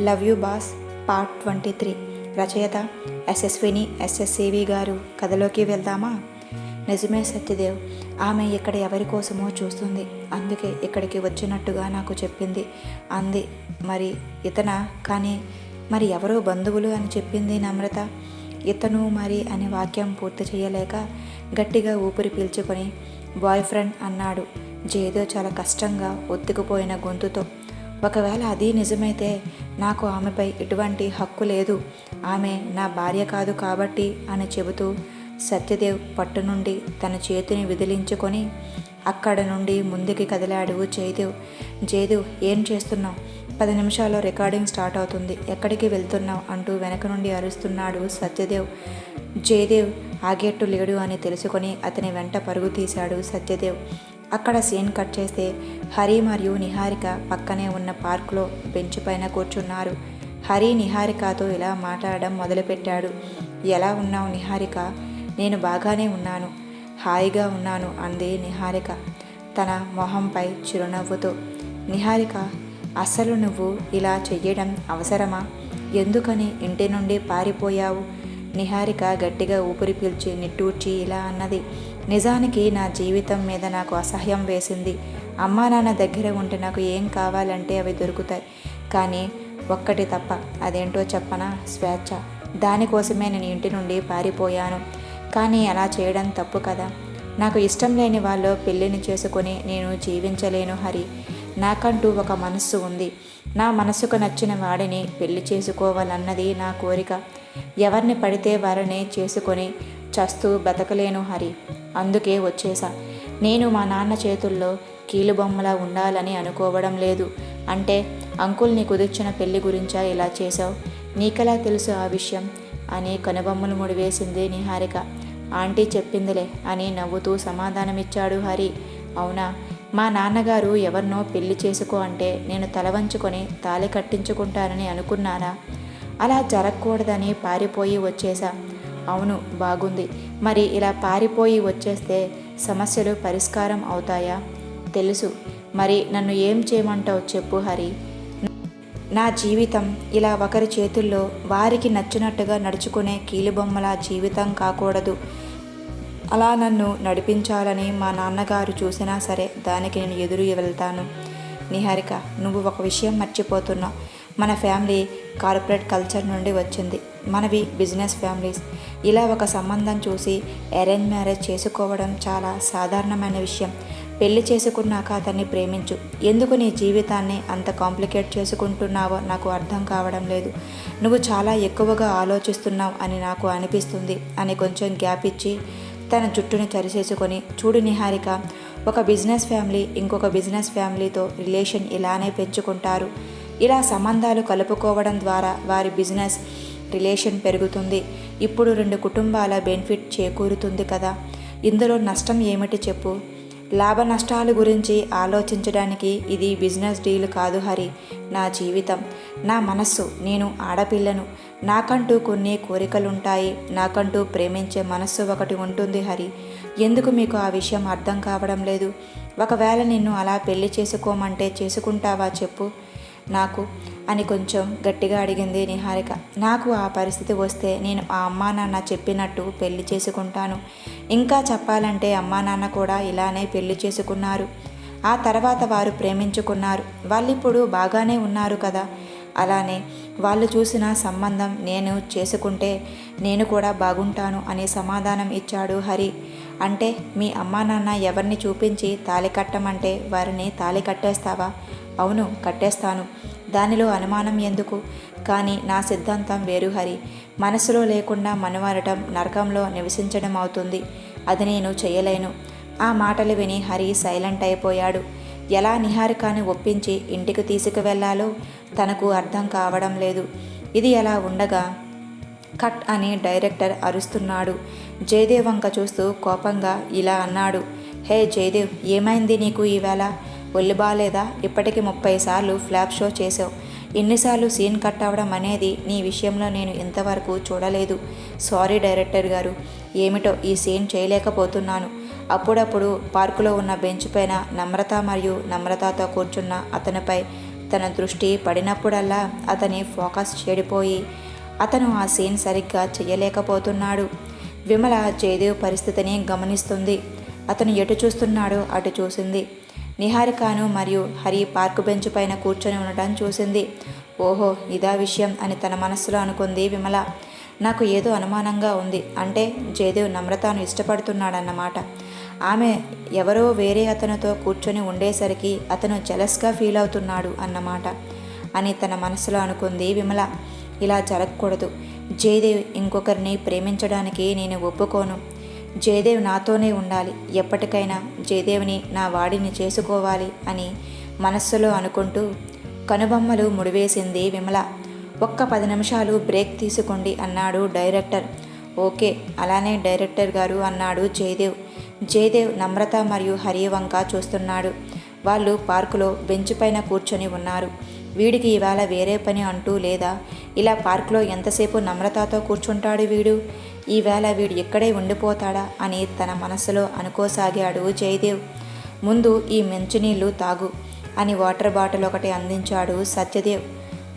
Love you boss part twenty three. రచయిత ఎస్ఎస్విని ఎస్ఎస్సివి గారు కథలోకి వెళ్దామా? నిజమే సత్యదేవ్ ఆమె ఇక్కడ ఎవరి కోసమో చూస్తుంది. అందుకే ఇక్కడికి వచ్చినట్టుగా నాకు చెప్పింది. అంది మరి ఇతన? కానీ మరి ఎవరో బంధువులు అని చెప్పింది నమ్రత. ఇతను మరి అనే వాక్యం పూర్తి చేయలేక గట్టిగా ఊపిరి పీల్చుకొని బాయ్ ఫ్రెండ్ అన్నాడు. జేదో చాలా కష్టంగా ఒత్తుకుపోయిన గొంతుతో. ఒకవేళ అది నిజమైతే నాకు ఆమెపై ఎటువంటి హక్కు లేదు. ఆమె నా భార్య కాదు కాబట్టి అని చెబుతూ సత్యదేవ్ పట్టు నుండి తన చేతిని విదిలించుకొని అక్కడ నుండి ముందుకి కదిలాడు జయదేవ్ జయదేవ్ ఏం చేస్తున్నావు? పది నిమిషాల్లో రికార్డింగ్ స్టార్ట్ అవుతుంది. ఎక్కడికి వెళ్తున్నావు? అంటూ వెనక నుండి అరుస్తున్నాడు సత్యదేవ్. జయదేవ్ ఆగేట్టు లేడు అని తెలుసుకొని అతని వెంట పరుగు తీశాడు సత్యదేవ్. అక్కడ సీన్ కట్ చేస్తే హరి మరియు నిహారిక పక్కనే ఉన్న పార్కులో బెంచ్ పైన కూర్చున్నారు. హరి నిహారికతో ఇలా మాట్లాడడం మొదలుపెట్టాడు. ఎలా ఉన్నావు నిహారిక? నేను బాగానే ఉన్నాను. హాయిగా ఉన్నాను అంది నిహారిక తన మొహంపై చిరునవ్వుతో. నిహారిక అసలు నువ్వు ఇలా చెయ్యడం అవసరమా? ఎందుకని ఇంటి నుండి పారిపోయావు? నిహారిక గట్టిగా ఊపిరి పీల్చి నిట్టూర్చి ఇలా అన్నది. నిజానికి నా జీవితం మీద నాకు అసహ్యం వేసింది. అమ్మా నాన్న దగ్గర ఉంటే నాకు ఏం కావాలంటే అవి దొరుకుతాయి. కానీ ఒక్కటి తప్ప అదేంటో చెప్పనా? స్వేచ్ఛ. దానికోసమే నేను ఇంటి నుండి పారిపోయాను. కానీ అలా చేయడం తప్పు కదా. నాకు ఇష్టం లేని వాళ్ళు పెళ్ళిని చేసుకొని నేను జీవించలేను హరి. నాకంటూ ఒక మనస్సు ఉంది. నా మనసుకు నచ్చిన వాడిని పెళ్ళి చేసుకోవాలన్నది నా కోరిక. ఎవరిని పడితే వారిని చేసుకొని చస్తూ బతకలేను హరి. అందుకే వచ్చేసా. నేను మా నాన్న చేతుల్లో కీలుబొమ్మలా ఉండాలని అనుకోవడం లేదు. అంటే అంకుల్ని కుదిర్చిన పెళ్ళి గురించా ఇలా చేశావు? నీకెలా తెలుసు ఆ విషయం? అని కనుబొమ్మలు ముడివేసింది నిహారిక. ఆంటీ చెప్పిందిలే అని నవ్వుతూ సమాధానమిచ్చాడు హరి. అవునా? మా నాన్నగారు ఎవరినో పెళ్ళి చేసుకో అంటే నేను తల వంచుకొని తాళి కట్టించుకుంటానని అనుకున్నానా? అలా జరగకూడదని పారిపోయి వచ్చేసా. అవును బాగుంది. మరి ఇలా పారిపోయి వచ్చేస్తే సమస్యలు పరిష్కారం అవుతాయా? తెలుసు. మరి నన్ను ఏం చేయమంటావు చెప్పు హరి. నా జీవితం ఇలా ఒకరి చేతుల్లో వారికి నచ్చినట్టుగా నడుచుకునే కీలుబొమ్మల జీవితం కాకూడదు. అలా నన్ను నడిపించాలని మా నాన్నగారు చూసినా సరే దానికి నేను ఎదురు వెళ్తాను. నిహారిక నువ్వు ఒక విషయం మర్చిపోతున్నావు. మన ఫ్యామిలీ కార్పొరేట్ కల్చర్ నుండి వచ్చింది. మనవి బిజినెస్ ఫ్యామిలీస్. ఇలా ఒక సంబంధం చూసి అరేంజ్ మ్యారేజ్ చేసుకోవడం చాలా సాధారణమైన విషయం. పెళ్ళి చేసుకున్నాక అతన్ని ప్రేమించు. ఎందుకు నీ జీవితాన్ని అంత కాంప్లికేట్ చేసుకుంటున్నావో నాకు అర్థం కావడం లేదు. నువ్వు చాలా ఎక్కువగా ఆలోచిస్తున్నావు అని నాకు అనిపిస్తుంది అని కొంచెం గ్యాప్ ఇచ్చి తన జుట్టుని చరిచేసుకొని చూడు నిహారిక ఒక బిజినెస్ ఫ్యామిలీ ఇంకొక బిజినెస్ ఫ్యామిలీతో రిలేషన్ ఇలానే పెంచుకుంటారు. ఇలా సంబంధాలు కలుపుకోవడం ద్వారా వారి బిజినెస్ రిలేషన్ పెరుగుతుంది. ఇప్పుడు రెండు కుటుంబాల బెనిఫిట్ చేకూరుతుంది కదా. ఇందులో నష్టం ఏమిటి చెప్పు. లాభ నష్టాల గురించి ఆలోచించడానికి ఇది బిజినెస్ డీల్ కాదు హరి. నా జీవితం నా మనస్సు నేను ఆడపిల్లను. నాకంటూ కొన్ని కోరికలుంటాయి. నాకంటూ ప్రేమించే మనస్సు ఒకటి ఉంటుంది హరి. ఎందుకు మీకు ఆ విషయం అర్థం కావడం లేదు? ఒకవేళ నిన్ను అలా పెళ్ళి చేసుకోమంటే చేసుకుంటావా చెప్పు. నాకు అని కొంచెం గట్టిగా అడిగింది నిహారిక. నాకు ఆ పరిస్థితి వస్తే నేను ఆ అమ్మా నాన్న చెప్పినట్టు పెళ్ళి చేసుకుంటాను. ఇంకా చెప్పాలంటే అమ్మా నాన్న కూడా ఇలానే పెళ్ళి చేసుకున్నారు. ఆ తర్వాత వారు ప్రేమించుకున్నారు. వాళ్ళిప్పుడు బాగానే ఉన్నారు కదా. అలానే వాళ్ళు చూసిన సంబంధం నేను చేసుకుంటే నేను కూడా బాగుంటాను అని సమాధానం ఇచ్చాడు హరి. అంటే మీ అమ్మా నాన్న ఎవరిని చూపించి తాళి కట్టమంటే వారిని తాళి కట్టేస్తావా? అవును కట్టేస్తాను. దానిలో అనుమానం ఎందుకు? కానీ నా సిద్ధాంతం వేరు హరి. మనసులో లేకుండా మనవరటం నరకంలో నివసించడం అవుతుంది అది నేను చేయలేను. ఆ మాటలు విని హరి సైలెంట్ అయిపోయాడు. ఎలా నిహారికాని ఒప్పించి ఇంటికి తీసుకువెళ్ళాలో తనకు అర్థం కావడం లేదు. ఇది ఎలా ఉండగా కట్ అని డైరెక్టర్ అరుస్తున్నాడు. జయదేవ్ వంక చూస్తూ కోపంగా ఇలా అన్నాడు. హే జయదేవ్ ఏమైంది నీకు ఈవేళ? ఒళ్ళు బాగాలేదా ఇప్పటికి ముప్పై సార్లు ఫ్లాప్ షో చేసావు ఎన్నిసార్లు సీన్ కట్ అవ్వడం అనేది నీ విషయంలో నేను ఇంతవరకు చూడలేదు. సారీ డైరెక్టర్ గారు. ఏమిటో ఈ సీన్ చేయలేకపోతున్నాను. అప్పుడప్పుడు పార్కులో ఉన్న బెంచ్ పైన నమ్రత మరియు నమ్రతతో కూర్చున్న అతనిపై తన దృష్టి పడినప్పుడల్లా అతని ఫోకస్ చెడిపోయి అతను ఆ సీన్ సరిగ్గా చేయలేకపోతున్నాడు విమల జయదేవ్ పరిస్థితిని గమనిస్తుంది. అతను ఎటు చూస్తున్నాడో అటు చూసింది. నిహారికాను మరియు హరి పార్కు బెంచ్ పైన కూర్చొని ఉండటం చూసింది. ఓహో ఇదా విషయం అని తన మనస్సులో అనుకుంది విమల. నాకు ఏదో అనుమానంగా ఉంది. అంటే జయదేవ్ నమ్రతను ఇష్టపడుతున్నాడన్నమాట. ఆమె ఎవరో వేరే అతనితో కూర్చొని ఉండేసరికి అతను జలస్గా ఫీల్ అవుతున్నాడు అన్నమాట అని తన మనసులో అనుకుంది విమల. ఇలా జరగకూడదు. జయదేవ్ ఇంకొకరిని ప్రేమించడానికి నేను ఒప్పుకోను. జయదేవ్ నాతోనే ఉండాలి. ఎప్పటికైనా జయదేవ్ని నా వాడిని చేసుకోవాలి అని మనస్సులో అనుకుంటూ కనుబొమ్మలు ముడివేసింది విమల. ఒక్క పది నిమిషాలు బ్రేక్ తీసుకోండి అన్నాడు డైరెక్టర్. ఓకే అలానే డైరెక్టర్ గారు అన్నాడు జయదేవ్. జయదేవ్ నమ్రత మరియు హరివంక చూస్తున్నాడు. వాళ్ళు పార్కులో బెంచ్ పైన కూర్చొని ఉన్నారు. వీడికి ఇవాళ వేరే పని అంటూ లేదా? ఇలా పార్కులో ఎంతసేపు నమ్రతతో కూర్చుంటాడు వీడు? ఈవేళ వీడు ఇక్కడే ఉండిపోతాడా అని తన మనసులో అనుకోసాగాడు జయదేవ్. ముందు ఈ మంచినీళ్ళు తాగు అని వాటర్ బాటిల్ ఒకటి అందించాడు సత్యదేవ్.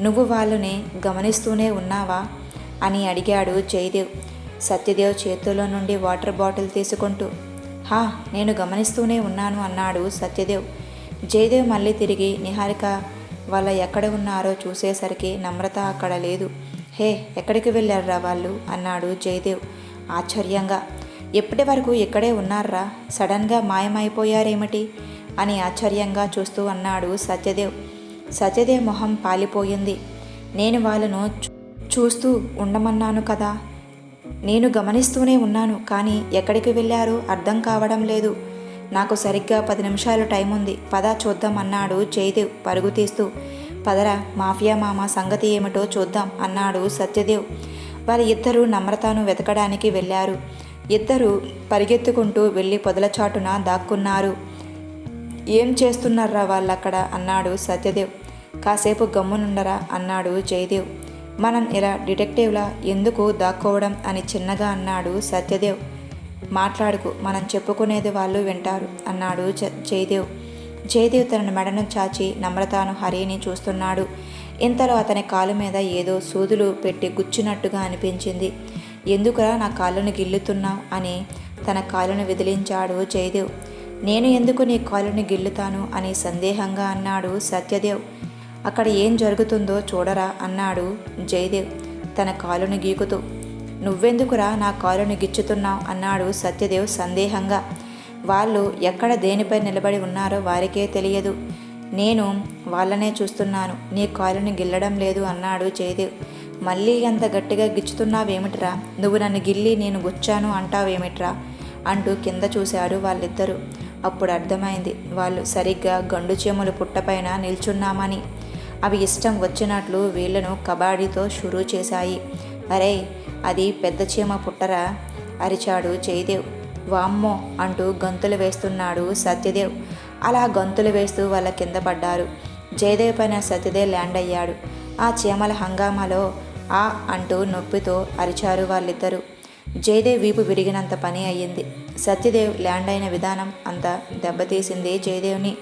నువ్వు వాళ్ళని గమనిస్తూనే ఉన్నావా? అని అడిగాడు జయదేవ్. సత్యదేవ్ చేతుల్లో నుండి వాటర్ బాటిల్ తీసుకుంటూ హా నేను గమనిస్తూనే ఉన్నాను అన్నాడు సత్యదేవ్. జయదేవ్ మళ్ళీ తిరిగి నిహారిక వాళ్ళ ఎక్కడ ఉన్నారో చూసేసరికి నమ్రత అక్కడ లేదు. హే ఎక్కడికి వెళ్ళారా వాళ్ళు? అన్నాడు జయదేవ్ ఆశ్చర్యంగా. ఎప్పటి వరకు ఇక్కడే ఉన్నారా సడన్గా మాయమైపోయారేమిటి? అని ఆశ్చర్యంగా చూస్తూ అన్నాడు సత్యదేవ్. సత్యదేవ్ మొహం పాలిపోయింది. నేను వాళ్ళను చూస్తూ ఉండమన్నాను కదా. నేను గమనిస్తూనే ఉన్నాను కానీ ఎక్కడికి వెళ్ళారో అర్థం కావడం లేదు. నాకు సరిగ్గా పది నిమిషాలు టైం ఉంది పద చూద్దాం అన్నాడు జయదేవ్ పరుగు తీస్తూ. పదరా మాఫియా మామ సంగతి ఏమిటో చూద్దాం అన్నాడు సత్యదేవ్. వారి ఇద్దరు నమ్రతను వెతకడానికి వెళ్ళారు. ఇద్దరు పరిగెత్తుకుంటూ వెళ్ళి పొదలచాటున దాక్కున్నారు. ఏం చేస్తున్నారా వాళ్ళక్కడ? అన్నాడు సత్యదేవ్. కాసేపు గమ్మునుండరా? అన్నాడు జయదేవ్. మనం ఇలా డిటెక్టివ్లా ఎందుకు దాక్కోవడం? అని చిన్నగా అన్నాడు సత్యదేవ్. మాట్లాడుకు మనం చెప్పుకునేది వాళ్ళు వింటారు అన్నాడు జయదేవ్. జయదేవ్ తన మెడను చాచి నమ్రతాను హరిని చూస్తున్నాడు. ఇంతలో అతని కాలు మీద ఏదో సూదులు పెట్టి గుచ్చినట్టుగా అనిపించింది. ఎందుకురా నా కాళ్ళను గిల్లుతున్నావు? అని తన కాలును విదిలించాడు జయదేవ్. నేను ఎందుకు నీ కాలుని గిల్లుతాను? అని సందేహంగా అన్నాడు సత్యదేవ్. అక్కడ ఏం జరుగుతుందో చూడరా? అన్నాడు జయదేవ్ తన కాలుని గీకుతూ. నువ్వెందుకురా నా కాలుని గిచ్చుతున్నావు? అన్నాడు సత్యదేవ్ సందేహంగా. వాళ్ళు ఎక్కడ దేనిపై నిలబడి ఉన్నారో వారికే తెలియదు. నేను వాళ్ళనే చూస్తున్నాను. నీ కాలుని గిల్లడం లేదు అన్నాడు జయదేవ్. మళ్ళీ అంత గట్టిగా గిచ్చుతున్నావేమిట్రా? నువ్వు నన్ను గిల్లి నేను గుచ్చాను అంటావేమిట్రా? అంటూ కింద చూశాడు వాళ్ళిద్దరూ. అప్పుడు అర్థమైంది వాళ్ళు సరిగ్గా గండు చీమలు పుట్టపైన నిల్చున్నామని. అవి ఇష్టం వచ్చినట్లు వీళ్ళను కబాడీతో షురూ చేశాయి. అరే అది పెద్ద చీమ పుట్టరా? అరిచాడు జయదేవ్. వామ్మో అంటూ గంతులు వేస్తున్నాడు సత్యదేవ్. అలా గంతులు వేస్తూ వాళ్ళ కింద పడ్డారు. జయదేవ్ పైన సత్యదేవ్ ల్యాండ్ అయ్యాడు. ఆ చీమల హంగామాలో ఆ అంటూ నొప్పితో అరిచారు వాళ్ళిద్దరూ. జయదేవ్ వీపు విరిగినంత పని అయ్యింది. సత్యదేవ్ ల్యాండ్ అయిన విధానం అంత దెబ్బతీసింది జయదేవ్ని.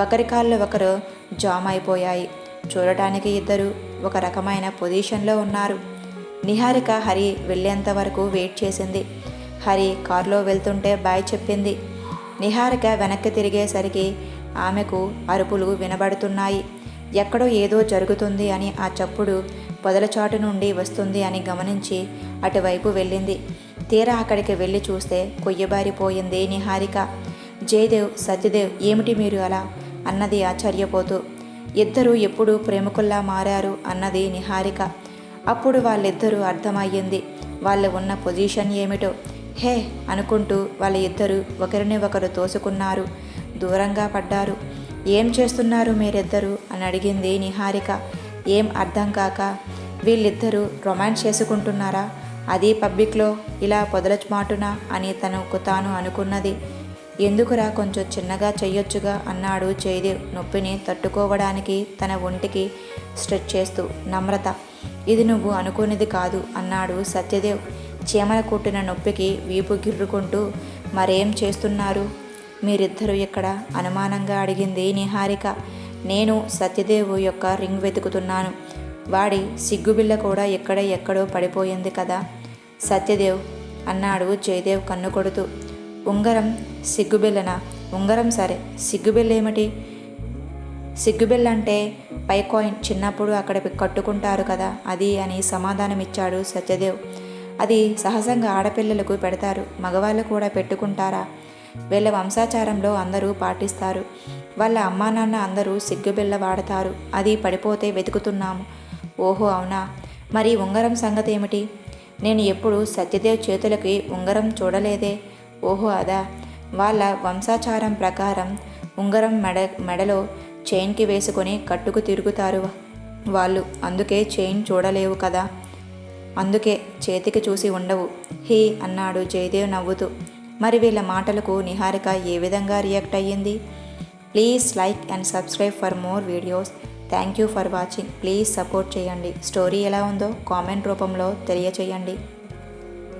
ఒకరి కాళ్ళు ఒకరు జామ్ అయిపోయాయి. చూడటానికి ఇద్దరు ఒక రకమైన పొజిషన్లో ఉన్నారు. నిహారిక హరి వెళ్ళేంత వరకు వెయిట్ చేసింది. హరి కారులో వెళ్తుంటే బాయ్ చెప్పింది. నిహారిక వెనక్కి తిరిగేసరికి ఆమెకు అరుపులు వినబడుతున్నాయి. ఎక్కడో ఏదో జరుగుతుంది అని ఆ చప్పుడు పొదలచాటు నుండి వస్తుంది అని గమనించి అటువైపు వెళ్ళింది. తీరా అక్కడికి వెళ్ళి చూస్తే కొయ్యబారిపోయింది నిహారిక. జయదేవ్ సత్యదేవ్ ఏమిటి మీరు అలా? అన్నది ఆశ్చర్యపోతూ. ఇద్దరు ఎప్పుడు ప్రేమికుల్లా మారారు అన్నది నిహారిక. అప్పుడు వాళ్ళిద్దరూ అర్థమయ్యింది. వాళ్ళు ఉన్న పొజిషన్ ఏమిటో. హే అనుకుంటూ వాళ్ళ ఇద్దరు ఒకరిని ఒకరు తోసుకున్నారు. దూరంగా పడ్డారు. ఏం చేస్తున్నారు మీరిద్దరు? అని అడిగింది నిహారిక. ఏం అర్థం కాక. వీళ్ళిద్దరూ రొమాన్స్ చేసుకుంటున్నారా? అది పబ్లిక్లో ఇలా పొదలచుమాటున? అని తనకు తాను అనుకున్నది. ఎందుకురా కొంచెం చిన్నగా చెయ్యొచ్చుగా? అన్నాడు జయదేవ్ నొప్పిని తట్టుకోవడానికి తన ఒంటికి స్ట్రెచ్ చేస్తూ. నమ్రత ఇది నువ్వు అనుకునేది కాదు అన్నాడు సత్యదేవ్. చీమల కుట్టిన నొప్పికి వీపు గిర్రుకుంటూ మరేం చేస్తున్నారు? మీరిద్దరూ ఇక్కడ అనుమానంగా అడిగింది నిహారిక. నేను సత్యదేవు యొక్క రింగ్ వెతుకుతున్నాను. వాడి సిగ్గుబిల్ల కూడా ఎక్కడ ఎక్కడో పడిపోయింది కదా. సత్యదేవ్ అన్నాడు జయదేవ్ కన్ను కొడుతూ. ఉంగరం సిగ్గుబిల్లనా ఉంగరం సరే. సిగ్గుబిల్ల ఏమిటి సిగ్గుబిల్ల అంటే పై కాయిన్ చిన్నప్పుడు అక్కడ కట్టుకుంటారు కదా అది అని సమాధానమిచ్చాడు సత్యదేవ్. అది సహజంగా ఆడపిల్లలకు పెడతారు మగవాళ్ళు కూడా పెట్టుకుంటారా? వీళ్ళ వంశాచారంలో అందరూ పాటిస్తారు. వాళ్ళ అమ్మా నాన్న అందరూ సిగ్గుబిళ్ళ వాడతారు. అది పడిపోతే వెతుకుతున్నాము. ఓహో అవునా? మరి ఉంగరం సంగతి ఏమిటి? నేను ఎప్పుడు సత్యదేవ్ చేతులకి ఉంగరం చూడలేదే. ఓహో అదా? వాళ్ళ వంశాచారం ప్రకారం ఉంగరం మెడ మెడలో చైన్కి వేసుకొని కట్టుకు తిరుగుతారు వాళ్ళు. అందుకే చైన్ చూడలేవు కదా? అందుకే చేతికి చూసి ఉండవు. హీ అన్నాడు జయదేవ్ నవ్వుతూ. మరి వీళ్ళ మాటలకు నిహారిక ఏ విధంగా రియాక్ట్ అయ్యింది? Please like and subscribe for more videos. Thank you for watching. Please support చేయండి. స్టోరీ ఎలా ఉందో కామెంట్ రూపంలో తెలియచేయండి.